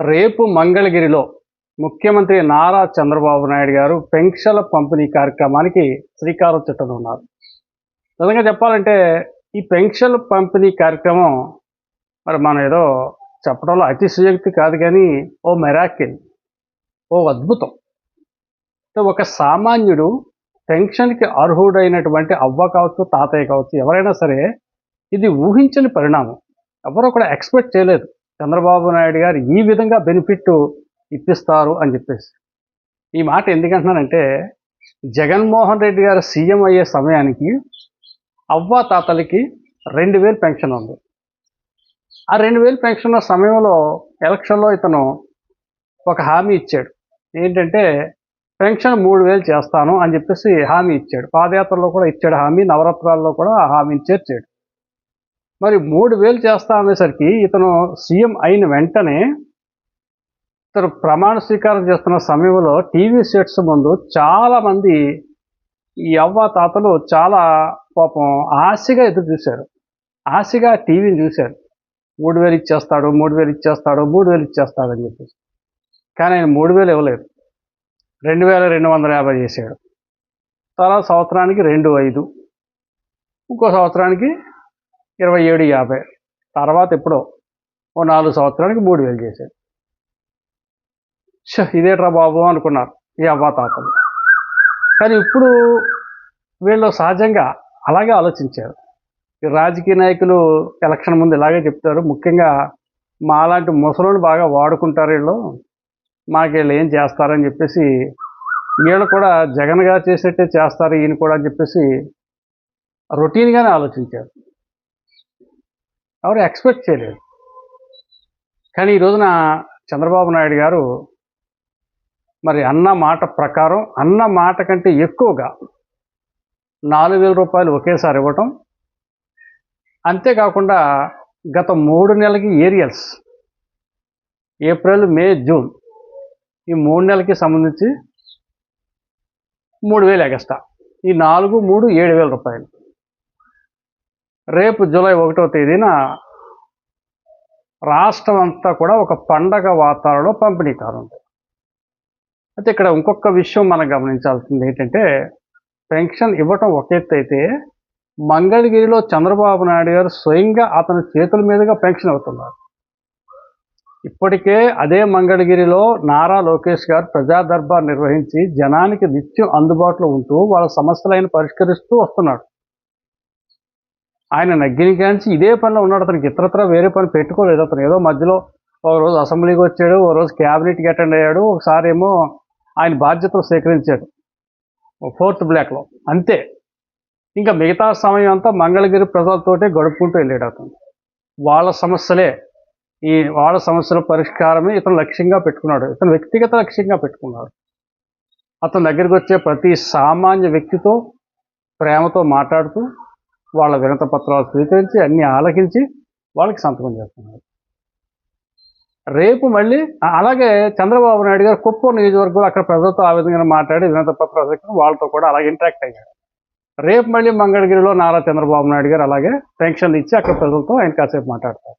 రేపు మంగళగిరిలో ముఖ్యమంత్రి నారా చంద్రబాబు నాయుడు గారు పెన్షన్ల పంపిణీ కార్యక్రమానికి శ్రీకారం చుట్టనున్నారు. నిజంగా చెప్పాలంటే ఈ పెన్షన్ పంపిణీ కార్యక్రమం మరి మనం ఏదో చెప్పడంలో అతిశయోక్తి కాదు కానీ ఓ మెరాకిల్ ఓ అద్భుతం. ఒక సామాన్యుడు పెన్షన్కి అర్హుడైనటువంటి అవ్వ కావచ్చు తాతయ్య కావచ్చు ఎవరైనా సరే ఇది ఊహించని పరిణామం. ఎవరో కూడా ఎక్స్పెక్ట్ చేయలేదు. చంద్రబాబు నాయుడు గారు ఈ విధంగా బెనిఫిట్ ఇప్పిస్తారు అని చెప్పేసి. ఈ మాట ఎందుకంటున్నానంటే జగన్మోహన్ రెడ్డి గారు సీఎం అయ్యే సమయానికి అవ్వ తాతలకి రెండు వేలు పెన్షన్ ఉంది. ఆ రెండు వేలు పెన్షన్ ఉన్న సమయంలో ఎలక్షన్లో ఇతను ఒక హామీ ఇచ్చాడు. ఏంటంటే పెన్షన్ మూడు వేలు చేస్తాను అని చెప్పేసి హామీ ఇచ్చాడు. పాదయాత్రలో కూడా ఇచ్చాడు హామీ నవరత్నాల్లో కూడా ఆ హామీని చేర్చాడు. మరి మూడు వేలు చేస్తా అనేసరికి ఇతను సీఎం అయిన వెంటనే ఇతను ప్రమాణ స్వీకారం చేస్తున్న సమయంలో టీవీ సెట్స్ ముందు చాలామంది ఈ అవ్వ తాతలు చాలా పాపం ఆశగా ఎదురు చూశారు. ఆశగా టీవీని చూశారు. మూడు వేలు ఇచ్చేస్తాడు మూడు వేలు ఇచ్చేస్తాడు మూడు వేలు ఇచ్చేస్తాడు అని చెప్పేసి. కానీ ఆయన మూడు వేలు ఇవ్వలేదు. రెండు వేల రెండు వందల యాభై చేశాడు. తర్వాత సంవత్సరానికి రెండు ఐదు. ఇంకో సంవత్సరానికి ఇరవై ఏడు యాభై. తర్వాత ఎప్పుడో ఓ నాలుగు సంవత్సరానికి మూడు వేలు చేశాడు. ఇదేట్రా బాబు అనుకున్నారు ఈ అవ్వ తాతలు. కానీ ఇప్పుడు వీళ్ళు సహజంగా అలాగే ఆలోచించారు. రాజకీయ నాయకులు ఎలక్షన్ ముందు ఇలాగే చెప్తారు. ముఖ్యంగా మా అలాంటి ముసలోళ్ళు బాగా వాడుకుంటారు వీళ్ళు. మాకు వీళ్ళు ఏం చేస్తారని చెప్పేసి వీళ్ళు కూడా జగన్ గారు చేసేట్టే చేస్తారు ఈయన కూడా అని చెప్పేసి రొటీన్గానే ఆలోచించారు. ఎవరు ఎక్స్పెక్ట్ చేయలేదు. కానీ ఈ రోజున చంద్రబాబు నాయుడు గారు మరి అన్న మాట ప్రకారం అన్న మాట కంటే ఎక్కువగా నాలుగు వేల రూపాయలు ఒకేసారి ఇవ్వటం అంతేకాకుండా గత మూడు నెలలకి ఏరియల్స్ ఏప్రిల్ మే జూన్ ఈ మూడు నెలలకి సంబంధించి మూడు వేలు ఎగస్ట్రా. ఈ నాలుగు మూడు ఏడు వేల రూపాయలు. రేపు జూలై ఒకటో తేదీన రాష్ట్రం అంతా కూడా ఒక పండగ వాతావరణంలో పంపిణీ కానుంది. అయితే ఇక్కడ ఇంకొక విషయం మనం గమనించాల్సింది ఏంటంటే పెన్షన్ ఇవ్వటం ఒక ఎత్తు అయితే మంగళగిరిలో చంద్రబాబు నాయుడు గారు స్వయంగా అతని చేతుల మీదుగా పెన్షన్ అవుతున్నారు. ఇప్పటికే అదే మంగళగిరిలో నారా లోకేష్ గారు ప్రజా దర్బార్ నిర్వహించి జనానికి నిత్యం అందుబాటులో ఉంటూ వాళ్ళ సమస్యలైన పరిష్కరిస్తూ వస్తున్నాడు ఆయన నగ్గిని కాంచి ఇదే పనిలో ఉన్నాడు. అతనికి ఇతరత్ర వేరే పని పెట్టుకోలేదు. అతను ఏదో మధ్యలో ఒక రోజు అసెంబ్లీకి వచ్చాడు ఓ రోజు క్యాబినెట్కి అటెండ్ అయ్యాడు ఒకసారి ఏమో ఆయన బాధ్యతలు స్వీకరించాడు. ఫోర్త్ బ్లాక్లో. అంతే. ఇంకా మిగతా సమయం అంతా మంగళగిరి ప్రజలతోటే గడుపుకుంటూ వెళ్ళాడు అతను. వాళ్ళ సమస్యలే. ఈ వాళ్ళ సమస్యల పరిష్కారమే ఇతను లక్ష్యంగా పెట్టుకున్నాడు. ఇతను వ్యక్తిగత లక్ష్యంగా పెట్టుకున్నాడు. అతని దగ్గరికి వచ్చే ప్రతి సామాన్య వ్యక్తితో ప్రేమతో మాట్లాడుతూ వాళ్ళ వినత పత్రాలు స్వీకరించి అన్ని ఆలకించి వాళ్ళకి సంతకం చేస్తున్నారు. రేపు మళ్ళీ అలాగే చంద్రబాబు నాయుడు గారు కుప్పం నియోజకవర్గంలో అక్కడ ప్రజలతో ఆ విధంగా మాట్లాడి వినత పత్రాలు స్వీకరించి వాళ్ళతో కూడా అలాగే ఇంటరాక్ట్ అయ్యారు. రేపు మళ్ళీ మంగళగిరిలో నారా చంద్రబాబు నాయుడు గారు అలాగే పెన్షన్లు ఇచ్చి అక్కడ ప్రజలతో ఆయన కాసేపు మాట్లాడతారు.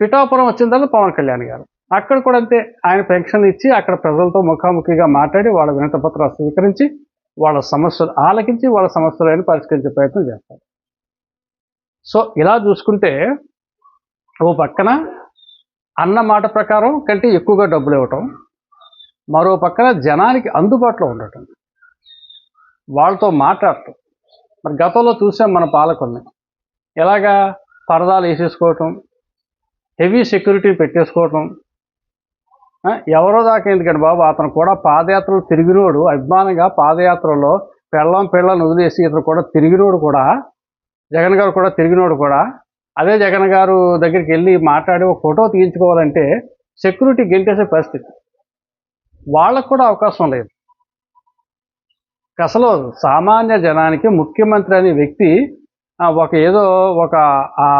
పిఠాపురం వచ్చిన తర్వాత పవన్ కళ్యాణ్ గారు. అక్కడ కూడా అంతే ఆయన పెన్షన్ ఇచ్చి అక్కడ ప్రజలతో ముఖాముఖిగా మాట్లాడి వాళ్ళ వినత పత్రాలు స్వీకరించి వాళ్ళ సమస్యలు ఆలకించి వాళ్ళ సమస్యలను పరిష్కరించే ప్రయత్నం చేస్తారు. సో ఇలా చూసుకుంటే ఓ పక్కన అన్న మాట ప్రకారం కంటే ఎక్కువగా డబ్బులు ఇవ్వటం మరో పక్కన జనానికి అందుబాటులో ఉండటం వాళ్ళతో మాట్లాడటం. మరి గతంలో చూసాం మన పాలకుల్ని. ఎలాగా పరదాలు వేసేసుకోవటం హెవీ సెక్యూరిటీ పెట్టేసుకోవటం ఎవరో దాకా ఎందుకండి బాబు? అతను కూడా పాదయాత్రలు తిరిగినోడు. అభిమానంగా పాదయాత్రలో పెళ్ళం పెళ్ళని వదిలేసి ఇతను కూడా తిరిగినోడు కూడా. జగన్ గారు కూడా తిరిగినోడు కూడా. అదే జగన్ గారు దగ్గరికి వెళ్ళి మాట్లాడి ఒక ఫోటో తీయించుకోవాలంటే సెక్యూరిటీ గెంటేసే పరిస్థితి. వాళ్ళకు కూడా అవకాశం లేదు. అసలు సామాన్య జనానికి ముఖ్యమంత్రి అనే వ్యక్తి ఒక ఏదో ఒక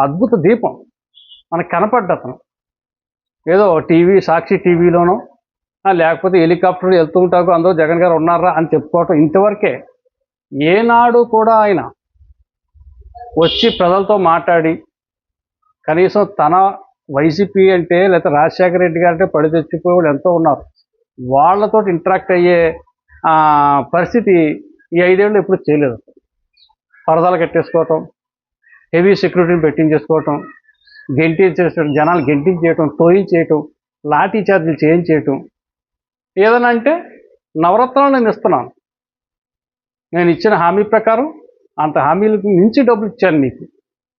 అద్భుత దీపం మనకు కనపడ్డ అతను ఏదో టీవీ సాక్షి టీవీలోనో లేకపోతే హెలికాప్టర్ వెళ్తూ ఉంటాకు అందరూ జగన్ గారు ఉన్నారా అని చెప్పుకోవటం ఇంతవరకే. ఏనాడు కూడా ఆయన వచ్చి ప్రజలతో మాట్లాడి కనీసం తన వైసీపీ అంటే లేకపోతే రాజశేఖర రెడ్డి గారు అంటే పడి తెచ్చిపోయే వాళ్ళు ఎంతో ఉన్నారు. వాళ్ళతో ఇంటరాక్ట్ అయ్యే పరిస్థితి ఈ ఐదేళ్ళు ఎప్పుడు చేయలేదు. పరదాలు కట్టేసుకోవటం హెవీ సెక్యూరిటీని పెట్టించేసుకోవటం గెంటించేయడం జనాలు గెంటించేయటం తోయించేయటం లాఠీ చార్జీలు చేయించేయటం. ఏదైనా అంటే నవరత్నాలు నేను ఇస్తున్నాను. నేను ఇచ్చిన హామీ ప్రకారం అంత హామీలకు మించి డబ్బులు ఇచ్చాను నీకు.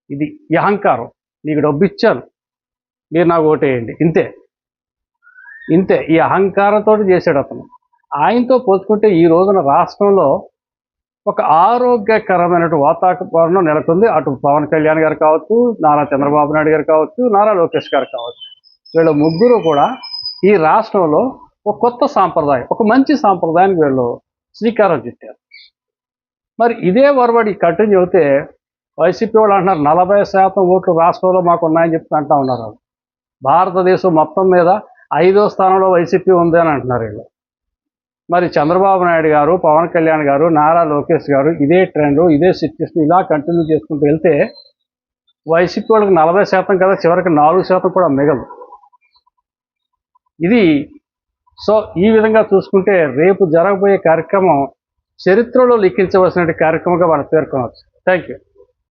ఇది ఈ అహంకారం. నీకు డబ్బు ఇచ్చాను. మీరు నాకు ఓటేయండి ఇంతే. ఇంతే. ఈ అహంకారంతో చేశాడు అతను. ఆయనతో పోల్చుకుంటే ఈ రోజున రాష్ట్రంలో ఒక ఆరోగ్యకరమైనటువంటి వాతావరణం నెలకొంది. అటు పవన్ కళ్యాణ్ గారు కావచ్చు నారా చంద్రబాబు నాయుడు గారు కావచ్చు నారా లోకేష్ గారు కావచ్చు. వీళ్ళ ముగ్గురు కూడా ఈ రాష్ట్రంలో ఒక కొత్త సాంప్రదాయం ఒక మంచి సాంప్రదాయానికి వీళ్ళు శ్రీకారం చుట్టారు. మరి ఇదే వరవడి కంటిన్యూ అవుతే వైసీపీ వాళ్ళు అంటున్నారు నలభై శాతం ఓట్లు రాష్ట్రంలో మాకు ఉన్నాయని చెప్తూ అంటూ ఉన్నారు భారతదేశం మొత్తం మీద ఐదో స్థానంలో వైసీపీ ఉంది అని అంటున్నారు వీళ్ళు. మరి చంద్రబాబు నాయుడు గారు పవన్ కళ్యాణ్ గారు నారా లోకేష్ గారు ఇదే ట్రెండ్ ఇదే సిచ్యువేషన్ ఇలా కంటిన్యూ చేసుకుంటూ వెళ్తే వైసీపీ వాళ్ళకి నలభై శాతం కదా చివరికి నాలుగు శాతం కూడా మిగలదు. ఇది సో ఈ విధంగా చూసుకుంటే రేపు జరగబోయే కార్యక్రమం చరిత్రలో లిఖించవలసిన కార్యక్రమంగా మనం పేర్కొనవచ్చు. Thank you